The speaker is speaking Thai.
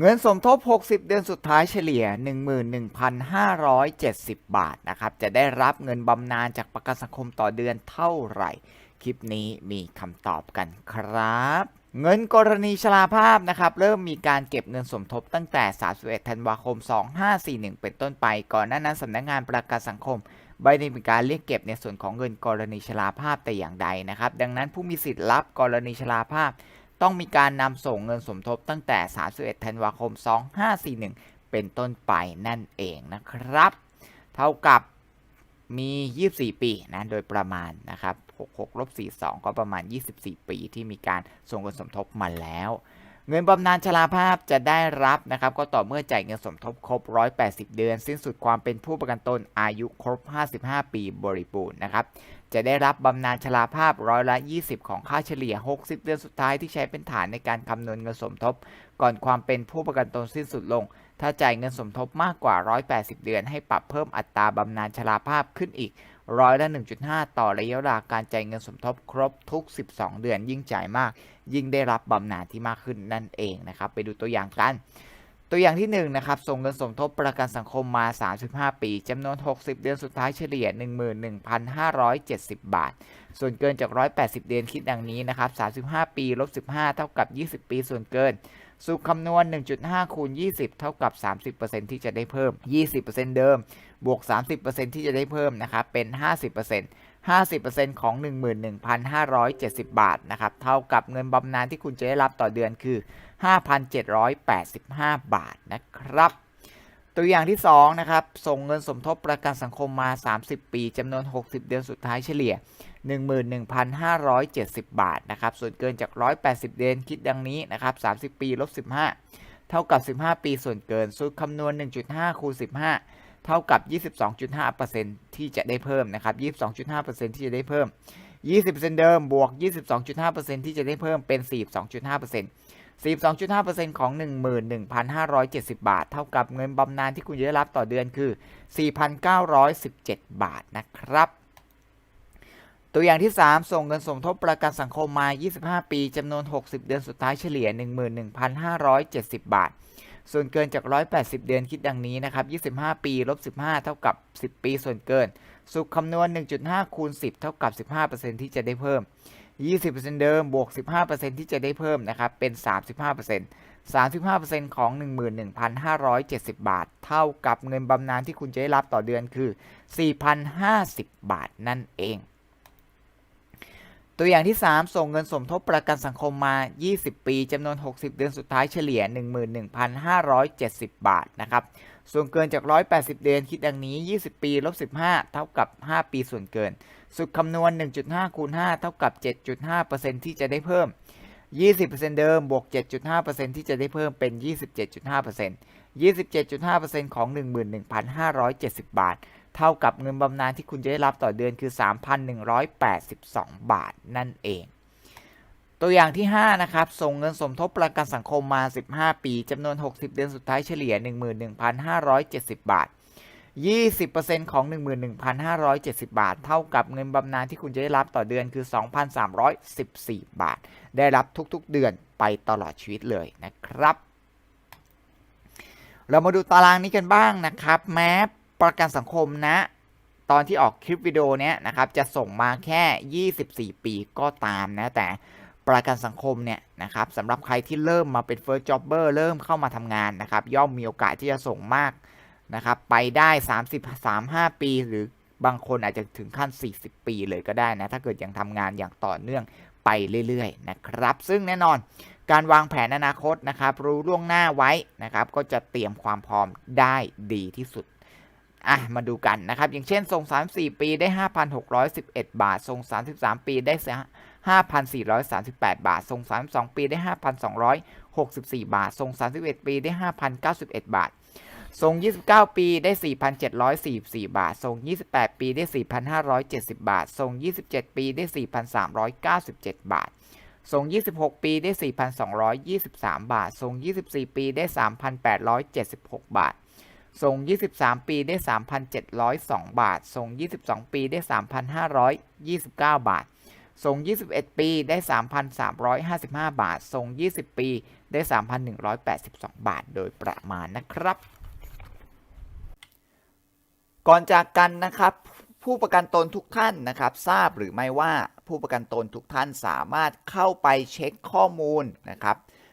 เงินสมทบ 60 เดือนสุดท้ายเฉลี่ย 11,570 บาทนะครับ จะได้รับเงินบำนาญจากประกันสังคมต่อเดือนเท่าไหร่ คลิปนี้มีคำตอบกันครับ เงินกรณีชราภาพนะครับ เริ่มมีการเก็บเงินสมทบตั้งแต่ 31 ธันวาคม 2541 เป็นต้นไป ก่อนหน้านั้นสำนักงานประกันสังคมไม่ได้มีการเรียกเก็บในส่วนของเงินกรณีชราภาพแต่อย่างใดนะครับ ดังนั้นผู้มีสิทธิ์รับกรณีชราภาพ ต้องมีการนำส่งเงินสมทบตั้งแต่ 31 ธันวาคม 2541 เป็นต้นไปนั่นเองนะครับ เท่ากับมี 24 ปีนะ โดยประมาณนะครับ 66ลบ42 ก็ประมาณ 24 ปีที่มีการส่งเงินสมทบมาแล้ว เงินบำนาญชราภาพจะได้รับนะครับ ก็ต่อเมื่อจ่ายเงินสมทบครบ 180 เดือน สิ้นสุดความเป็นผู้ประกันตนอายุครบ 55 ปีบริบูรณ์นะครับ จะได้รับบำนาญชราภาพร้อยละ 20 ของค่าเฉลี่ย 60 เดือนสุดท้ายที่ใช้เป็นฐานในการคำนวณเงินสมทบ ก่อนความเป็นผู้ประกันตนสิ้นสุดลง ถ้าจ่ายเงินสมทบมากกว่า 180 เดือน ให้ปรับเพิ่มอัตราบำนาญชราภาพขึ้นอีก ร้อยละ 1.5 ต่อระยะเวลาการจ่ายเงินสมทบครบทุก 12 เดือนยิ่งจ่ายมาก ยิ่งได้รับบำนาญที่มากขึ้นนั่นเองนะครับไปดูตัวอย่างกัน ตัวอย่างที่1นนะครับส่งเงินสมทบประกันสังคมมา 35 ปีจำนวน 60 เดือนสุดท้ายเฉลี่ย 11,570 บาท ส่วนเกินจาก 180 เดือนคิดดังนี้นะครับ35 ปีลบ15 เท่ากับ 20 ปีส่วนเกิน สูตรคำนวณ 1.5 คูณ 20 เท่ากับ 30%ที่จะได้เพิ่ม 20%เดิม บวก 30%ที่จะได้เพิ่มนะครับ เป็น 50% 50%ของ 11,570 บาทนะครับ เท่ากับเงินบำนาญที่คุณจะได้รับต่อเดือนคือ 5,785 บาทนะครับ ตัวอย่างที่ 2 นะครับ ส่งเงินสมทบประกันสังคมมา 30 ปีจำนวน 60 เดือนสุดท้ายเฉลี่ย 11,570 บาทนะครับ ส่วนเกินจาก 180 เดนคิดดังนี้นะครับ 30 ปีลบ 15 เท่ากับ 15 ปีส่วนเกิน สูตรคำนวณ 1.5 คูณ 15 เท่ากับ 22.5%ที่จะได้เพิ่มนะครับ 22.5%ที่จะได้เพิ่ม 20%เดิมบวก 22.5%ที่จะได้เพิ่มเป็น 42.5% 42.5%ของ 11,570 บาท เท่ากับเงินบำนาญที่คุณจะได้รับต่อเดือนคือ 4,917 บาทนะครับ ตัวอย่างที่ 3 ส่งเงินสมทบประกันสังคมมา 25 ปีจำนวน 60 เดือนสุดท้ายเฉลี่ย 11,570 บาท ส่วนเกินจาก 180 เดือนคิดดังนี้นะครับ 25 ปีลบ 15 เท่ากับ 10 ปีส่วนเกิน สุขคำนวณ 1.5 คูณ 10 เท่ากับ 15%ที่จะได้เพิ่ม 20%เดิมบวก 15%ที่จะได้เพิ่มนะครับ เป็น 35% 35%ของ 11,570 บาท เท่ากับเงินบำนาญที่คุณจะได้รับต่อเดือนคือ 4,050 บาทนั่นเอง ตัวอย่างที่ 3 ส่งเงินสมทบประกันสังคมมา 20 ปีจำนวน 60 เดือนสุดท้ายเฉลี่ย 11,570 บาทนะครับ ส่วนเกินจาก 180 เดือนคิดดังนี้ 20 ปีลบ15 เท่ากับ 5 ปีส่วนเกิน สุดคำนวณ 1.5 คูณ 5 เท่ากับ 7.5%ที่จะได้เพิ่ม 20%เดิมบวก 7.5%ที่จะได้เพิ่มเป็น 27.5% 27.5%ของ 11,570 บาท เท่ากับเงินบำนาญที่คุณจะได้รับต่อเดือนคือ 3,182 บาทนั่นเอง ตัวอย่างที่ 5 นะครับ ส่งเงินสมทบประกันสังคมมา 15 ปีจำนวน 60 เดือนสุดท้ายเฉลี่ย 11,570 บาท 20%ของ 11,570 บาท เท่ากับเงินบำนาญที่คุณจะได้รับต่อเดือนคือ 2,314 บาท ได้รับทุกๆเดือนไปตลอดชีวิตเลยนะครับ เรามาดูตารางนี้กันบ้างนะครับ แม้ ประกันสังคมนะ ตอนที่ออกคลิปวิดีโอเนี้ยนะครับ จะส่งมาแค่ 24 ปีก็ตามนะ แต่ประกันสังคมเนี่ยนะครับสำหรับใครที่เริ่มมาเป็น first jobber เริ่มเข้ามาทำงานนะครับ ย่อมมีโอกาสที่จะส่งมากนะครับ ไปได้ 30 35 ปี หรือบางคนอาจจะถึงขั้น 40 ปีเลยก็ได้นะ ถ้าเกิดยังทำงานอย่างต่อเนื่องไปเรื่อยๆนะครับ ซึ่งแน่นอนการวางแผนอนาคตนะครับ รู้ล่วงหน้าไว้นะครับ ก็จะเตรียมความพร้อมได้ดีที่สุด อะมาดูกันนะครับ อย่างเช่นส่ง34 ปีได้ 5,611 บาทส่ง33 ปีได้ 5,438 บาทส่ง32 ปีได้ 5,264 บาทส่ง31 ปีได้ 5,091 บาทส่ง29 ปีได้ 4,744 บาทส่ง28 ปีได้ 4,570 บาทส่ง27 ปีได้ 4,397 บาทส่ง26 ปีได้ 4,223 บาทส่ง24 ปีได้ 3,876 บาท ส่ง23 ปีได้ 3,702 บาทส่ง22 ปีได้ 3,529 บาทส่ง21 ปีได้ 3,355 บาทส่ง20 ปีได้ 3,182 บาท โดยประมาณนะครับ ก่อนจากกันนะครับ ผู้ประกันตนทุกท่านนะครับ ทราบหรือไม่ว่าผู้ประกันตนทุกท่านสามารถเข้าไปเช็คข้อมูลนะครับ